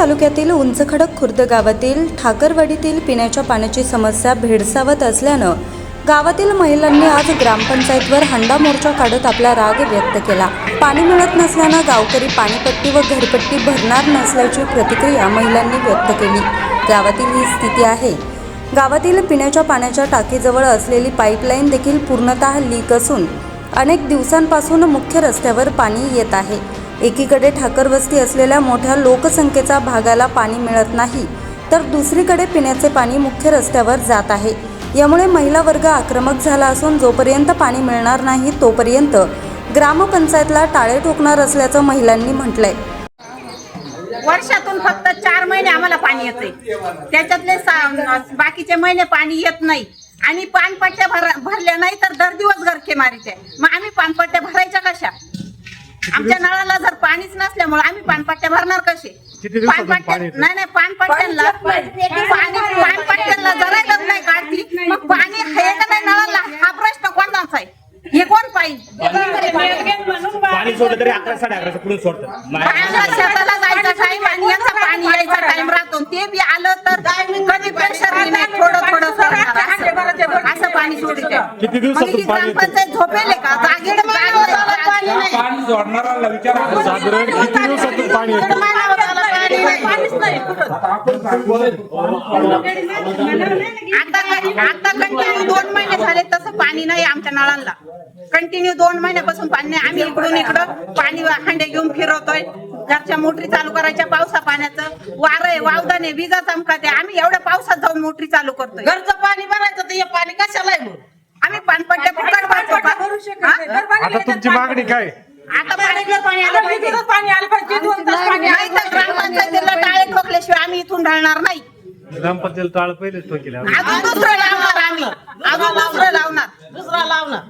तालुक्यातील उंचखडक खुर्द गावातील ठाकरवाडीतील पिण्याच्या पाण्याची समस्या भेडसावत असल्यानं गावातील महिलांनी आज ग्रामपंचायतवर हंडा मोर्चा काढत आपला राग व्यक्त केला. पाणी मिळत नसल्यानं गावकरी पाणीपट्टी व घरपट्टी भरणार नसल्याची प्रतिक्रिया महिलांनी व्यक्त केली. गावातील ही स्थिती आहे. गावातील पिण्याच्या पाण्याच्या टाकीजवळ असलेली पाईपलाईन देखील पूर्णतः लीक असून अनेक दिवसांपासून मुख्य रस्त्यावर पाणी येत आहे. एकीकडे ठाकरवस्ती असलेल्या मोठ्या लोकसंख्येचा भागाला पाणी मिळत नाही तर दुसरीकडे पिण्याचे पाणी मुख्य रस्त्यावर जात आहे. यामुळे महिला वर्ग आक्रमक झाला असून जोपर्यंत पाणी मिळणार नाही तोपर्यंत ग्रामपंचायतला टाळे ठोकणार असल्याचं महिलांनी म्हटलंय. वर्षातून फक्त चार महिने आम्हाला पाणी येते. त्याच्यातले बाकीचे महिने पाणी येत नाही. आणि पानपट्ट्या भर भरल्या नाही तर दर दिवस गरखे मारीचे मग आम्ही पानपट्ट्या भरायच्या कशा? आमच्या नळाला जर पाणीच नसल्यामुळे आम्ही पानपट्ट्या भरणार कसे? किती दिवसातून पानपट्ट्या पाणी येतं? नाही नाही पाणी पानपट्ट्यांना जरायलाच नाही काढती. मग पाणी आहे का नाही नळाला? हा प्रश्न कोणाचा आहे? हे कोण पाहिजे पाणी सोडलं तरी अकरा साडे अकराच्या पुढे सोडतात. बायांना शेताला जायचा टाइम आणि यांचा पाणी यायचा टाइम राहतो. ते बी आलं तर कधी प्रेशर नाही थोडं थोडं सोडणार. असं. असं पाणी सोडते. किती दिवसातून मग ही पाणी येतं? ग्रामपंचायत झोपेले का? जागे विचारा साधारण किती दिवसातून पाणी येतं? आता आता कंटिन्यू दोन महिने झाले तसं पाणी नाही आमच्या नळांना कंटिन्यू दोन महिन्यापासून पाणी नाही. आम्ही इकडून इकडं पाणी हांडे घेऊन फिरवतोय. घरच्या मोटरी चालू करायच्या पावसा पाण्याचं. वारं आहे वावदाने विजा चमकाते. आम्ही एवढ्या पावसात जाऊन मोटरी चालू करतोय. घरचं पाणी भरायचं तर हे पाणी कशाला आहे आम्ही पाणपट्ट्या फुकट हा? आता तुमची मागणी काय? आता पाण्यातलं पाणी आलं पाहिजे. पाणी आलं पाहिजे दोन तास पाणी नाही तर ग्रामपंचायतीला टाळे ठोकल्याशिवाय आम्ही इथून ढळणार नाही. ग्रामपंचायत टाळ पहिलेच तो केला अजून दुसरं लावणार आम्ही. अजून दुसरं लावणार. दुसरा लावणार.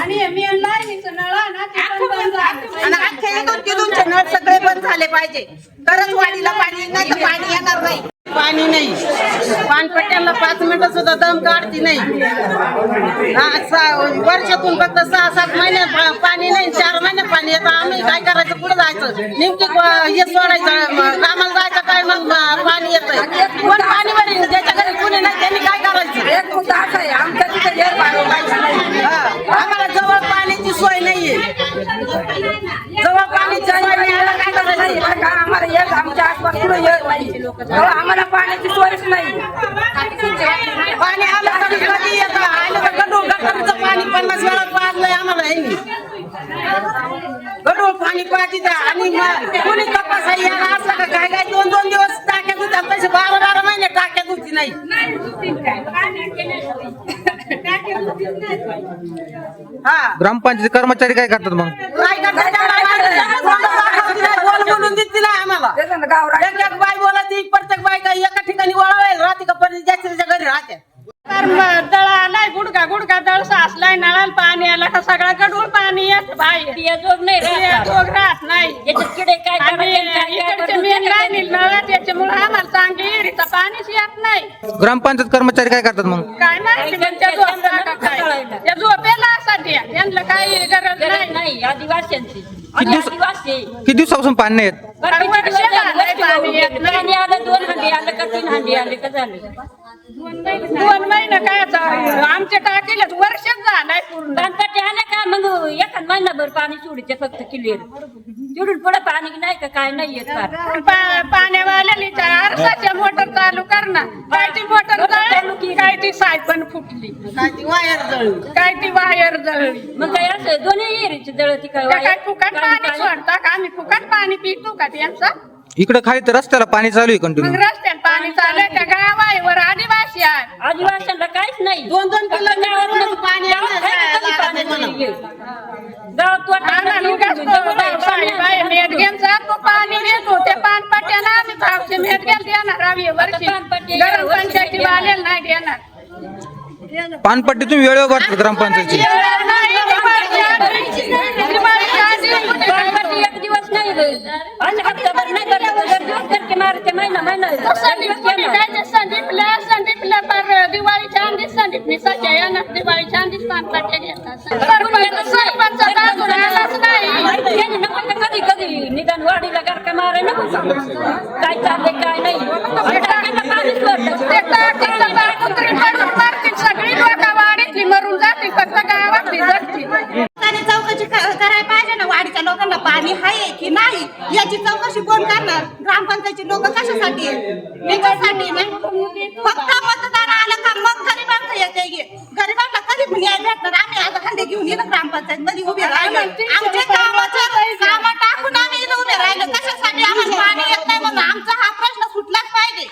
आणि मी लाईनीचं नळ आहे ना ते पण बंद झालं. आणि अख्खे इथून तिथूनचे नळ सगळे बंद झाले पाहिजे. तरच वाडीला पाणी नाही तर पाणी येणार नाही. पाणी नाही. पानपट्ट्याला पाच मिनिटं सुद्धा दम काढती नाही. हा, सा- वर्षातून फक्त सहा सात महिने पा- पाणी नाही चार महिने पाणी येतं. आम्ही काय करायचं पुढे जायचं? नेमकी हे सोडायचं म- कामाला जायचं काय मग म- पाणी येतंय? कोण पाणी भरेल ज्याच्या घरी कुणी नाही त्यांनी काय करायचं? एक मुद्दा असा आहे आमच्या तिथे हा, आम्हाला जवळ पाण्याची सोय नाहीये. जवळ पाण्याची सोय नाही आम्हाला काय करायचं नाही बरं का आम्हाला एक आमच्या आसपास कुठं येत नाही आम्हाला पाण्याची सोयच नाही. पाणी पन्नास वेळा पाजलंय आम्हाला ह्यांनी गडूळ पाणी पाहिजे त्या. आणि मग कोणी तपास यायला असलं का काय काय दोन दोन दिवस टाक्यात होत्या तसे बारा बारा महिने टाक्यात होती नाही. हा. ग्रामपंचायत कर्मचारी काय करतात मग? काय करतात त्याला माहिती आहे. तोंड दाखवत नाही, देते नाही आम्हाला ना एक एक बाई बोलायची प्रत्येक बाई काही एका ठिकाणी वळवायला राहते का? पण ज्याच्या त्याच्या घरी राहते. तर मग दळ आलाय गुडगा गुडगा दळ साचलाय नळाला पाणी आलं का सगळं गडूळ पाणी येत बाहेर. जोग नाही जोग राहत नाही. आणि इकडचे मेन लाईनी नळ त्याच्यामुळे आम्हाला चांगली विहिरीचं पाणीच येत नाही. ग्रामपंचायत कर्मचारी काय करतात मग? काय माहिती त्यांच्या झोपला का काय. त्या झोपेला असा त्या त्यांना काही गरज नाही. आदिवासींची. किती दिवस- आदिवासी. किती दिवसापासून पाणी नाही येत अरे वर्ष पाणी आलं दोन हंडी आलं का तीन हंडी आले का झालं? दोन महिने काय झालं? आमच्या टाकीला वर्षच झालंय पूर्ण. आलं का? मग एखाद महिनाभर पाणी सोडते फक्त क्लिअर तिकडून पुढे पाणी नाही का? काय नाही येत फार पा- पाण्यावाल्याने त्या आरसाच्या मोटर चालू करणार. काय ती मोटर चालू की काय ती सायपण फुटली? काय ती वायर जळली? काय ती वायर जळली? मग असं दोन्ही एरीची जळती काय त्या काय फुकट पाणी सोडता का? आम्ही फुकट पाणी पितो का त्यांचं? इकडे खाली तर रस्त्याला पाणी चालू आहे मग कंटिन्यू रस्त्यात पाणी चालू आहे त्या गावावर आदिवासी आहे. आदिवासींना काहीच नाही. दोन दोन किलोमीटर पाणी आम्हाला उगाच तो बाई बाई देतो ते आम्ही भावचे देणार आम्ही वर्षी. पानपट्टी गरम वर्षी पंचायती देणार. वाल्याला नाही देणार. पानपट्टी तुम्ही वेळेवर भरतात ग्रामपंचायतची. नाही, दिवाळीच्या आधी- दिवाळीच्या आधी कुठे काय पानपट्टी एक दिवस नाही आणि हप्ताभर नाही करत दर दिवस करके मारते महिना महिना संदीप कुठे काय ते संदीपला संदीपला पर दिवाळीच्या आधीच संदीप मी सध्या येणार दिवाळीच्या आधीच पानपट्ट्या घेतात सरपंच कधी कधी निदान वाढीला गारका मारा का? काय चाललंय काय नाही टाक्यांना पाणी सोडलं. सगळी लोक वाडीतली मरून जातील फक्त गावातली जगतील त्याने चौकशी क- करायला पाहिजे ना वाडीच्या लोकांना पाणी आहे की नाही याची चौकशी कोण करणार? ग्रामपंचायतची लोक कशासाठी ना? फक्त मतदान आलं का मग गरिबांचं येते. गरिबांना कधी न्याय भेटणार? आम्ही आज खंडे घेऊन येणं ग्रामपंचायत मध्ये उभे राहिलो आमचे कामाचं काम टाकून आम्ही इथं उभे राहिलो कशासाठी आम्हाला पाणी येत नाही म्हणून आमचा हा प्रश्न सुटलाच पाहिजे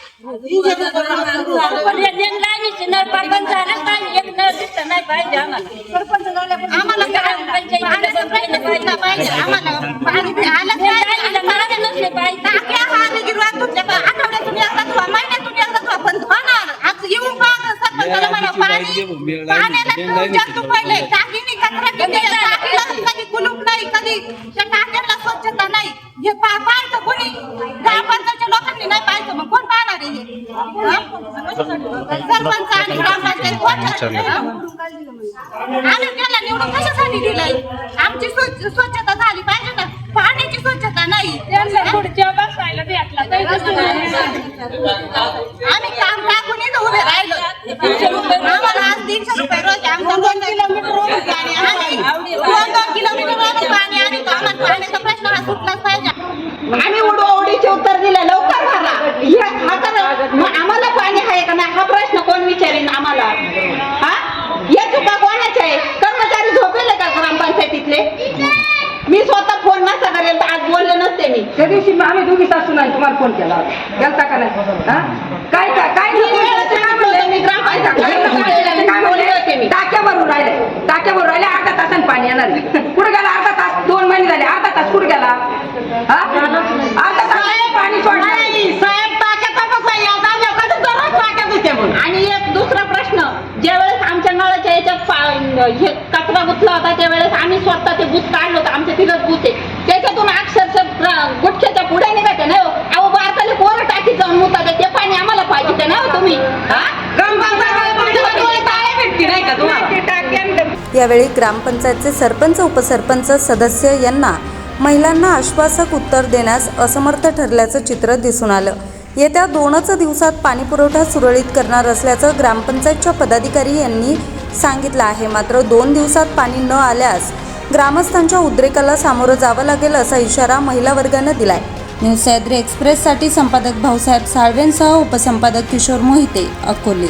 पण हे नेम लाईनीचे नळ पापण झालंच नाही एक नळ दिसलं नाही पाहिजे आम्हाला आम्हाला पाण्याचा प्रश्न सुटला पाहिजे. आम्हाला पाणी बी आलं पाहिजे लाईनीला नळ नसले पाहिजे टाक्या हा गिरवात तुमच्या पा- आठवड्यातून एकदा धुवा महिन्यातून एकदा धुवा पण धुवाणार. आज येऊन पाहा सरपंचाला म्हणा पाणी पाण्याला जास्त पडले टाकीने कचरा किती आहे? टाकीला कधी कुलूप नाही कधी त्या टाक्याला स्वच्छता नाही. हे पाहायचं कोणी? ग्रामपंचायतच्या लोकांनी नाही पाहायचं. मग कोण पाहणार आहे हे? सरपंच आणि ग्रामपंचायत कोण आम्ही त्याला निवडून कशासाठी दिलंय? आमची स्वच्छ- स्वच्छता झाली पाहिजे ना पाण्याची स्वच्छता नाही. त्यांना पुढच्या बसायला भेटला आम्ही काम टाकून इथं उभे राहिलो. आम्हाला आज तीनशे रुपये रोज. आमचं दोन किलोमीटर रोज पाणी आम्ही दोन दोन किलोमीटर रोज पाणी आणि आम्हाला पाण्याचा प्रश्न हा सुटलाच पाहिजे. आम्ही उडो ओढीचे उत्तर दिले. लवकर भरा हे हा तर मग आम्हाला पाणी आहे का नाही? हा प्रश्न कोण विचारेन आम्हाला हा या चुका कोणाच्या आहे कर्मचारी झोपेले का ग्रामपंचायतीतले मी स्वतः फोन नसता करेल तर आज बोलले नसते मी. त्या दिवशी मग आम्ही दोघी सासू नाही तुम्हाला फोन केला गेलता का नाही? हा? काय काय काय तीन वेळेस सांगितलं होतं मी ग्रामपंचायत काय बोलले होते मी म्हणले? टाक्या भरून राहिले टाक्या भरून राहिले अर्धा तासाने पाणी येणार कुठे गेला? अर्धा तास दोन महिने झाले. अर्धा तास कुठे गेला? हा? अर्धा तास पाणी सोडलं नाही, साहेब दररोज होते. आणि एक दुसरा प्रश्न ज्यावेळेस आमच्या नळाच्या याच्यात पा- हे कचरा गुतला होता त्यावेळेस आम्ही स्वतः ते बुत काढलं होतं आमच्या तिथं बुत आहे त्याच्यातून अक्षरशः प्र- गुटख्याच्या पुढे निघायचे नाही हो. अहो बारकाले कोरं टाकीत जाऊन मुतात ते पाणी आम्हाला पाहिजे ते नाही हो तुम्ही हा? ग्रामपंचायत डोळे ताळे भेटते नाही का तुम्हाला यावेळी ग्रामपंचायतचे सरपंच उपसरपंच सदस्य यांना महिलांना आश्वासक उत्तर देण्यास असमर्थ ठरल्याचं चित्र दिसून आलं. येत्या दोनच दिवसात पाणीपुरवठा सुरळीत करणार असल्याचं ग्रामपंचायतच्या पदाधिकारी यांनी सांगितलं आहे. मात्र दोन दिवसात पाणी न आल्यास ग्रामस्थांच्या उद्रेकाला सामोरं जावं लागेल असा इशारा महिला वर्गानं दिलाय. न्यूज सह्याद्री एक्सप्रेससाठी संपादक भाऊसाहेब साळवेंसह उपसंपादक किशोर मोहिते अकोले.